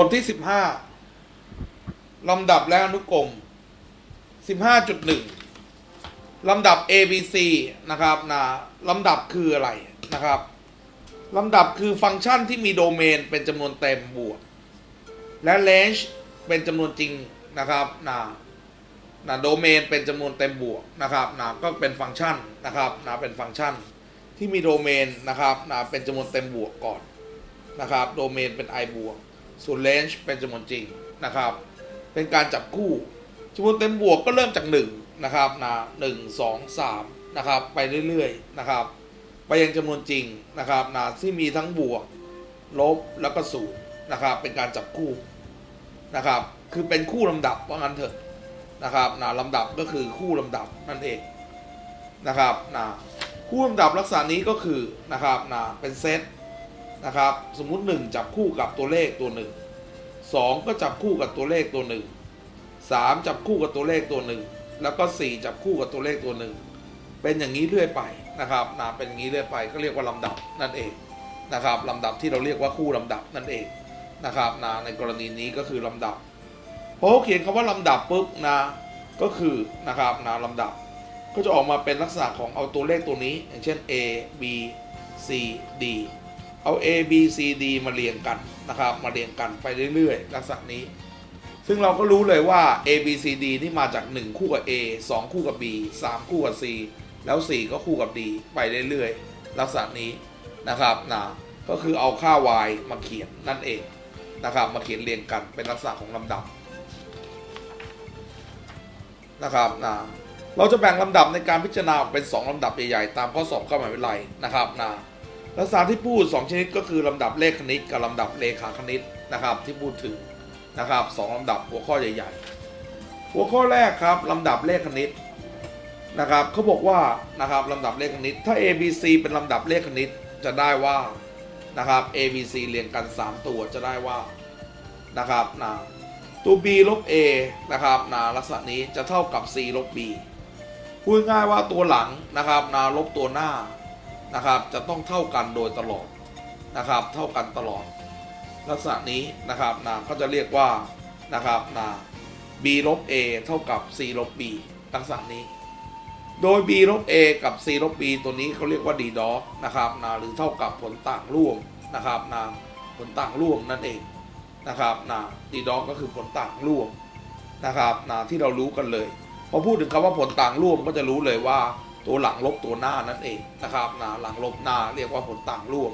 บทที่สิบห้าลำดับและอนุกรมสิบห้าจุดหนึ่งลำดับ A B C นะครับนะลำดับคืออะไรนะครับลำดับคือฟังก์ชันที่มีโดเมนเป็นจำนวนเต็มบวก และ range เป็นจำนวนจริงนะครับนะนะโดเมนเป็นจำนวนเต็มบวกนะครับนะก็เป็นฟังก์ชันนะครับนะเป็นฟังก์ชันที่มีโดเมนนะครับนะเป็นจำนวนเต็มบวกก่อนนะครับ โดเมนเป็น i บวก ส่วน range เป็นจำนวนจริงนะครับ เป็นการจับคู่จำนวนเต็มบวกก็เริ่มจาก1นะครับนะหนึ่งสองสามนะครับไปเรื่อยๆนะครับ ไปยังจำนวนจริงนะครับนะที่มีทั้งบวก ลบแล้วก็ศูนย์นะครับ เป็นการจับคู่นะครับ คือเป็นคู่ลำดับว่างั้นเถอะนะครับนะลำดับก็คือคู่ลำดับนั่นเองนะครับนะคู่ลำดับลักษณะนี้ก็คือนะครับนะเป็นเซต นะครับ สมมุติ 1 จับคู่กับตัวเลขตัวหนึ่งสองก็จับคู่กับตัวเลขตัวหนึ่งสามจับคู่กับตัวเลขตัวหนึ่งแล้วก็สี่จับคู่กับตัวเลขตัวหนึ่งเป็นอย่างนี้เรื่อยไปนะครับนะเป็นอย่างนี้เรื่อยไปก็เรียกว่าลำดับนั่นเองนะครับลำดับที่เราเรียกว่าคู่ลำดับนั่นเองนะครับนะในกรณีนี้ก็คือลำดับพอเขาเขียนคำว่าลำดับปุ๊บนะก็คือนะครับนะลำดับก็จะออกมาเป็นลักษณะของเอาตัวเลขตัวนี้ อย่างเช่น A B C D เอา A B C D มาเรียงกันนะครับ มาเรียงกันไปเรื่อยๆลักษณะนี้ ซึ่งเราก็รู้เลยว่า A B C D ที่มาจาก 1 คู่กับ A 2 คู่กับ B 3 คู่กับ C แล้ว 4 ก็คู่กับ D ไปเรื่อยๆลักษณะนี้นะครับนะก็คือเอาค่า y มาเขียนนั่นเองนะครับ มาเขียนเรียงกันเป็นลักษณะของลำดับนะครับนะเราจะแบ่งลำดับในการพิจารณาเป็น 2ลำดับใหญ่ๆตามข้อสอบเข้ามหาวิทยาลัยนะครับนะ ลักษณะที่พูด 2 ชนิดก็คือลำดับเลขคณิตกับลำดับเลขาคณิตนะครับ ที่พูดถึงนะครับสองลำดับหัวข้อใหญ่ๆ หัวข้อแรกครับลำดับเลขคณิตนะครับเขาบอกว่านะครับลำดับเลขคณิต ถ้า A B C เป็นลำดับเลขคณิตจะได้ว่านะครับ A B C เรียงกัน 3 ตัวจะได้ว่านะครับนะตัว B ลบ A นะครับนะลักษณะนี้จะเท่ากับ C ลบ B พูดง่ายว่าตัวหลังนะครับนะลบตัวหน้า นะครับจะต้องเท่ากันโดยตลอดนะครับ เท่ากันตลอด ลักษณะนี้นะครับนะก็จะเรียกว่านะครับนะ b ลบ a เท่ากับ c ลบ b ลักษณะนี้ โดย b ลบ a กับ c ลบ b ตัวนี้เขาเรียกว่า d ดอกนะครับนะหรือเท่ากับผลต่างร่วมนะครับนะผลต่างร่วมนั่นเองนะครับนะ d ดอกก็คือผลต่างร่วมนะครับนะที่เรารู้กันเลย พอพูดถึงคำว่าผลต่างร่วมก็จะรู้เลยว่า ตัวหลังลบตัวหน้านั่นเองนะครับนะหลังลบหน้าเรียกว่าผลต่างร่วม